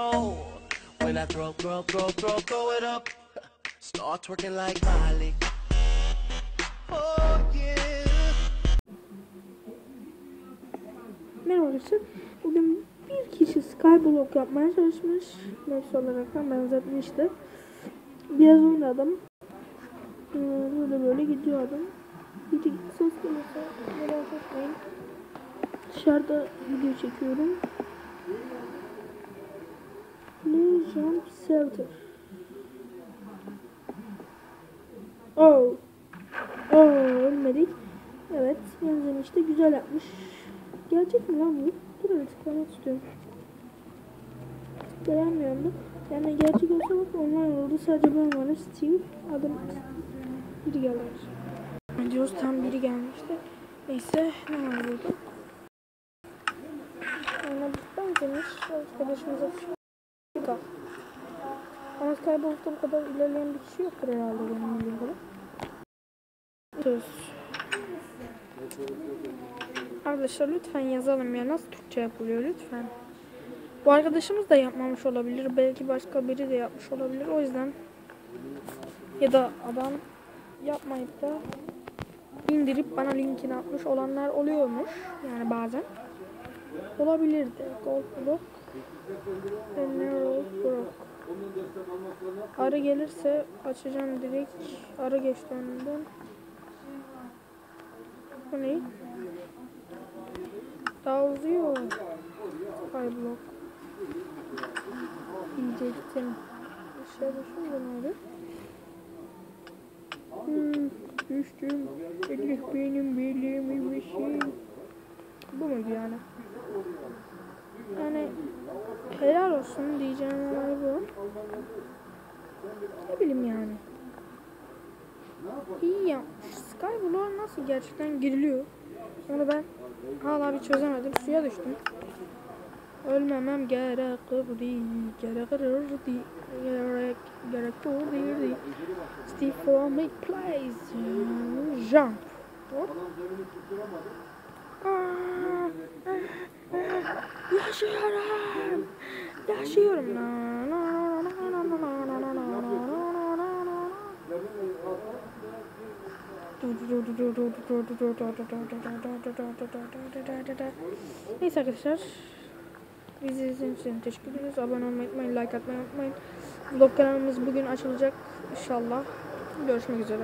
When I throw, throw, throw, throw, throw it up, start twerking like Miley. Oh yeah. Merhaba arkadaşlar. Bugün bir kişi Skyblock yapmaya çalışmış. Nefs olarak da benzetmişti. Biraz oynadım. Ee, Böyle böyle gidiyor adam. Bir ses gelirse merak etmeyin. Dışarıda video çekiyorum. Please jump shelter. Oh. Oh ölmedik. Evet benzemişti. Güzel yapmış. Gerçek mi lan bu? Dur öyle tıklamak istiyorum. Tıklayamıyorum da. Yani gerçek olsa bak online oldu. Sadece ben varım. Steve. Adım biri gelmiş. Diyoruz tam biri gelmişti. Neyse ne var burada? Ona benzemiş. Arkadaşımıza yok. Ama Skybox'ta bu kadar ilerleyen bir kişi yoktur herhalde benim bildiğim. Söz. Arkadaşlar lütfen yazalım ya nasıl Türkçe yapılıyor lütfen. Bu arkadaşımız da yapmamış olabilir. Belki başka biri de yapmış olabilir. O yüzden ya da adam yapmayıp da indirip bana linkini atmış olanlar oluyormuş. Yani bazen. Olabilirdi. Gold block. Emerald block. Arı gelirse açacağım direkt. Arı geçti önünden. Bu ne? Daha uzuyor. Skyblock. Diyecektim. Aşağı düşün bunları. Hmm, düştüm. Elif benim bir şey. Bu muydu? Yani helal olsun diyeceğim olay bu. Ne bileyim yani. İyi yapmış. Skyblock nasıl gerçekten giriliyor? Onu ben hala bir çözemedim. Suya düştüm. Ölmemem gerekirdi, gerekirdi, gerek, gerekirdi. Steve for me plays, jump. Hop. Ah, ah, Yaşıyorum, Yaşıyorum. Neyse arkadaşlar. Bizi izlediğiniz için teşekkür ederiz. Abone olmayı unutmayın, like atmayı unutmayın. Vlog kanalımız bugün açılacak inşallah. Görüşmek üzere.